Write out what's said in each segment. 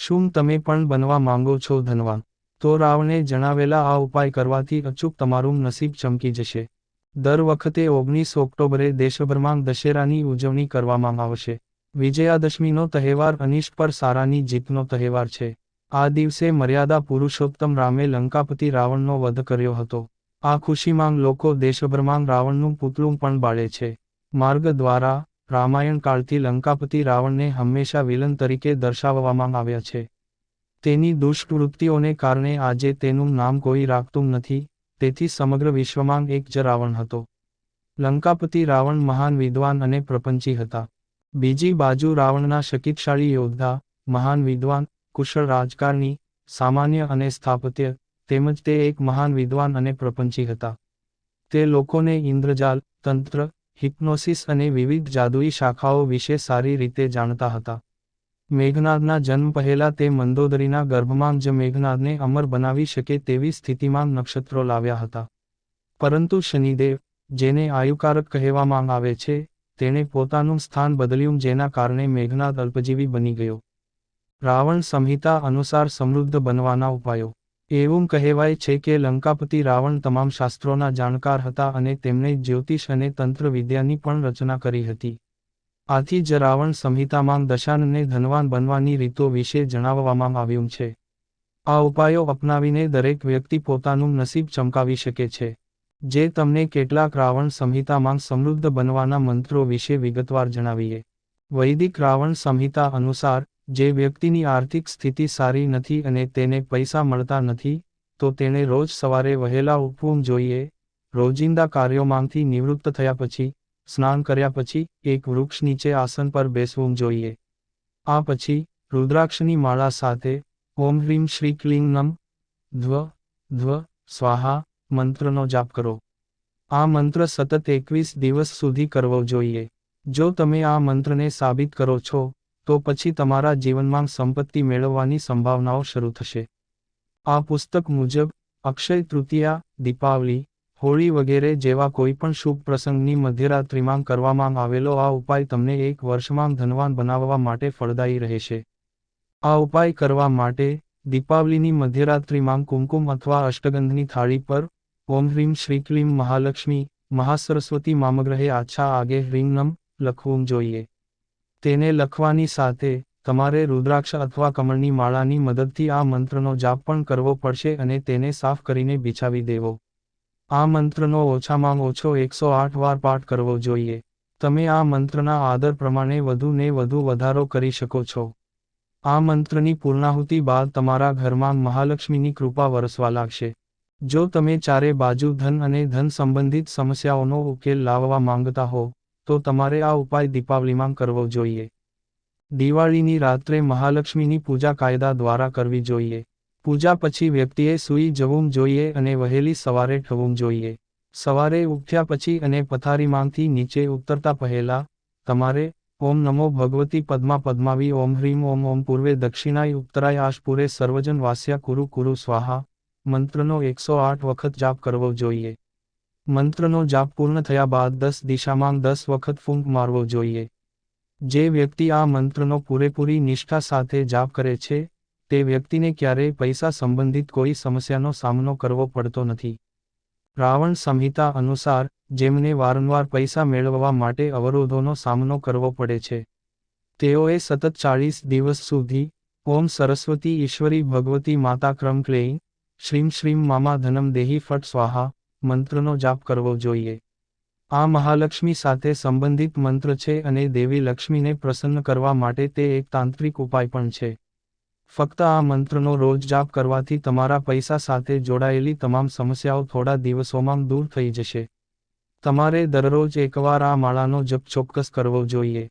શું તમે પણ બનવા માંગો છો ધનવાન? તો રાવણે જણાવેલા આ ઉપાય કરવાથી અચૂક તમારું નસીબ ચમકી જશે. દર વખતે ઓગણીસ ઓક્ટોબરે દેશભરમાં દશેરાની ઉજવણી કરવામાં આવશે. વિજયાદશમીનો તહેવાર અનિષ્ટ પર સારાની જીતનો તહેવાર છે. આ દિવસે મર્યાદા પુરુષોત્તમ રામે લંકાપતિ રાવણનો વધ કર્યો હતો. આ ખુશીમાં લોકો દેશભરમાં રાવણનું પુતળું પણ બાળે છે. માર્ગ દ્વારા રામાયણ કાળથી લંકાપતિ રાવણને હંમેશા વિલન તરીકે દર્શાવવામાં આવ્યા છે. તેની દુષ્કૃત્યોને કારણે આજે તેનું નામ કોઈ રાખતું નથી, તેથી સમગ્ર વિશ્વમાં એક જ રાવણ હતો. લંકાપતિ રાવણ મહાન વિદ્વાન અને પ્રપંચી હતા. બીજી બાજુ રાવણના શક્તિશાળી યોદ્ધા, મહાન વિદ્વાન, કુશળ રાજકારણી, સામાન્ય અને સ્થાપત્ય, તેમજ તે એક મહાન વિદ્વાન અને પ્રપંચી હતા. તે લોકોને ઇન્દ્રજાલ, તંત્ર હિપ્નોસિસ અને વિવિધ જાદુઈ શાખાઓ વિશે સારી રીતે જાણતા હતા. મેઘનાદના જન્મ પહેલા તે મંદોદરીના ગર્ભમાં જ મેઘનાદને અમર બનાવી શકે તેવી સ્થિતિમાં નક્ષત્રો લાવ્યા હતા. પરંતુ શનિદેવ, જેને આયુકારક કહેવામાં આવે છે, તેણે પોતાનું સ્થાન બદલ્યું જેના કારણે મેઘનાદ અલ્પજીવી બની ગયો. રાવણ સંહિતા અનુસાર સમૃદ્ધ બનવાના ઉપાયો એવું કહેવાય છે કે લંકાપતિ રાવણ તમામ શાસ્ત્રોના જાણકાર હતા અને તેમણે જ્યોતિષ અને તંત્ર વિદ્યાની પણ રચના કરી હતી. આથી જ રાવણ સંહિતામાં દશાનને ધનવાન બનવાની રીતો વિશે જણાવવામાં આવ્યું છે. આ ઉપાયો અપનાવીને દરેક વ્યક્તિ પોતાનું નસીબ ચમકાવી શકે છે. જે તમને કેટલાક રાવણ સંહિતામાં સમૃદ્ધ બનવાના મંત્રો વિશે વિગતવાર જણાવીએ. વૈદિક રાવણ સંહિતા અનુસાર જે વ્યક્તિની આર્થિક સ્થિતિ સારી નથી અને તેને પૈસા મળતા નથી, તો તેણે રોજ સવારે વહેલા ઉઠવું જોઈએ. રોજિંદા કાર્યોમાંથી નિવૃત્ત થયા પછી, સ્નાન કર્યા પછી એક વૃક્ષ નીચે આસન પર બેસવું જોઈએ. આ પછી, રુદ્રાક્ષની માળા સાથે, ઓમ હ્રીમ શ્રી ક્લિંગનમ નમ, ધ્વ ધ્વ, સ્વાહા, મંત્રનો જાપ કરો. આ મંત્ર સતત એકવીસ દિવસ સુધી કરવો જોઈએ. જો તમે આ મંત્રને સાબિત કરો છો તો પછી તમારા જીવનમાં સંપત્તિ મેળવવાની સંભાવનાઓ શરૂ થશે. આ પુસ્તક મુજબ, અક્ષય તૃતીયા, દીપાવલી, હોળી વગેરે જેવા કોઈપણ શુભ પ્રસંગની મધ્યરાત્રિમાં કરવામાં આવેલો આ ઉપાય તમને એક વર્ષમાં ધનવાન બનાવવા માટે ફળદાયી રહેશે. આ ઉપાય કરવા માટે દીપાવલીની મધ્યરાત્રિમાં કુમકુમ અથવા અષ્ટગંધની થાળી પર ઓમ હ્રીમ શ્રી ક્લીમ મહાલક્ષ્મી મહાસરસ્વતી મામગ્રહે આછા આગે હ્રીમ નમ લખવું જોઈએ. તેને લખવાની સાથે તમારે રુદ્રાક્ષ અથવા કમળની માળાની મદદથી આ મંત્રનો જાપ પણ કરવો પડશે અને તેને સાફ કરીને બિછાવી દેવો. આ મંત્રનો ઓછામાં ઓછો એકસો આઠ વાર પાઠ કરવો જોઈએ. તમે આ મંત્રના આદર પ્રમાણે વધુ ને વધુ વધારો કરી શકો છો. આ મંત્રની પૂર્ણાહુતિ બાદ તમારા ઘરમાં મહાલક્ષ્મીની કૃપા વરસવા લાગશે. જો તમે ચારે બાજુ ધન અને ધન સંબંધિત સમસ્યાઓનો ઉકેલ લાવવા માંગતા હો તો તમારે આ ઉપાય દીપાવલીમાં કરવો જોઈએ. દિવાળીની રાત્રે મહાલક્ષ્મીની પૂજા કાયદા દ્વારા કરવી જોઈએ. પૂજા પછી વ્યક્તિએ સૂઈ જવું જોઈએ અને વહેલી સવારે ઠવું જોઈએ. સવારે ઉઠ્યા પછી અને પથારીમાંથી નીચે ઉતરતા પહેલા, તમારે, ઓમ નમો ભગવતી પદ્મા પદ્માવી ઓમ હ્રીમ ઓમ ઓમ પૂર્વે દક્ષિણાય ઉત્તરાય આશપુરે સર્વજન વાસ્યા કુરુ કુરુ સ્વાહા, મંત્રનો એકસો આઠ વખત જાપ કરવો જોઈએ. મંત્રનો જાપ પૂર્ણ થયા બાદ દસ દિશામાં દસ વખત ફૂંક મારવો જોઈએ. જે વ્યક્તિ આ મંત્રનો પૂરેપૂરી નિષ્ઠા સાથે જાપ કરે છે, તે વ્યક્તિને ક્યારેય પૈસા સંબંધિત કોઈ સમસ્યાનો સામનો કરવો પડતો નથી. રાવણ સંહિતા અનુસાર, જેમને વારંવાર પૈસા મેળવવા માટે અવરોધોનો સામનો કરવો પડે છે. તેઓએ સતત ચાળીસ દિવસ સુધી, ઓમ સરસ્વતી ઈશ્વરી ભગવતી માતા ક્રમ ક્લેઈ, શ્રીમ શ્રીમ મામા ધનમ દેહી ફટ સ્વાહા મંત્રનો જાપ કરવો જોઈએ. આ મહાલક્ષ્મી સાથે સંબંધિત મંત્ર છે અને દેવી લક્ષ્મીને પ્રસન્ન કરવા માટે તે એક તાંત્રિક ઉપાય પણ છે. ફક્ત આ મંત્રનો રોજ જાપ કરવાથી તમારા પૈસા સાથે જોડાયેલી તમામ સમસ્યાઓ થોડા દિવસોમાં દૂર થઈ જશે. તમારે દરરોજ એકવાર આ માળાનો જપ ચોક્કસ કરવો જોઈએ.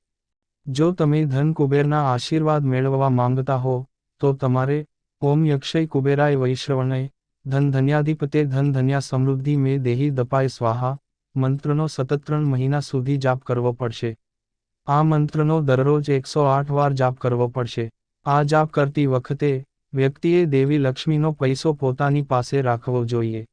જો તમે ધન કુબેરના આશીર્વાદ મેળવવા માંગતા હો, તો તમારે ઓમ યક્ષય કુબેરાય વૈશ્રવણય ધન ધન્યાધિપતે ધન ધન્યા સમૃદ્ધિ મે દેહી દપાય સ્વાહા, મંત્રનો સતત ત્રણ મહિના સુધી જાપ કરવો પડશે. આ મંત્રનો દરરોજ એકસો આઠ વાર જાપ કરવો પડશે. આ જાપ કરતી વખતે વ્યક્તિએ દેવી લક્ષ્મીનો પૈસો પોતાની પાસે રાખવો જોઈએ.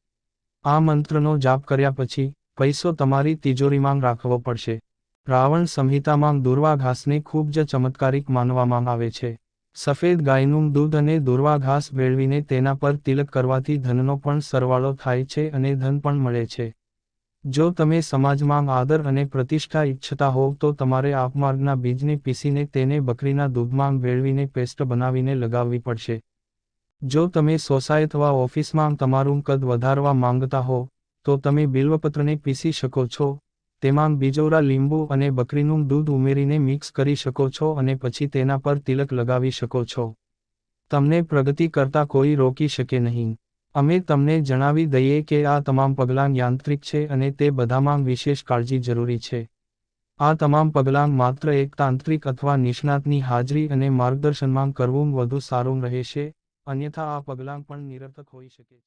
આ મંત્રનો જાપ કર્યા પછી પૈસો તમારી તિજોરીમાં રાખવો પડશે. રાવણ સંહિતામાં દુર્વાઘાસને ખૂબ જ ચમત્કારિક માનવામાં આવે છે. સફેદ ગાયનું દૂધ અને દુર્વા ઘાસ ભેળવીને તેના પર તિલક કરવાથી ધનનો પણ સરવાળો થાય છે અને ધન પણ મળે છે. જો તમે સમાજમાં આદર અને પ્રતિષ્ઠા ઈચ્છતા હોવ તો તમારે આપમાર્ગના બીજને પીસીને તેને બકરીના દૂધમાં ભેળવીને પેસ્ટ બનાવીને લગાવવી પડશે. જો તમે સોસાય અથવા ઓફિસમાં તમારું કદ વધારવા માંગતા હો, તો તમે બિલ્વપત્રને પીસી શકો છો. તેમાં બીજોરા લીંબુ અને બકરીનું દૂધ ઉમેરીને મિક્સ કરી શકો છો અને પછી તેના પર તિલક લગાવી શકો છો. તમને પ્રગતિ કરતા કોઈ રોકી શકે નહીં. અમે તમને જણાવી દઈએ કે આ તમામ પગલાં યાંત્રિક છે અને તે બધામાં વિશેષ કાળજી જરૂરી છે. આ તમામ પગલાં માત્ર એક તાંત્રિક અથવા નિષ્ણાતની હાજરી અને માર્ગદર્શનમાં કરવું વધુ સારું રહેશે, અન્યથા આ પગલાં પણ નિરર્થક હોઈ શકે છે.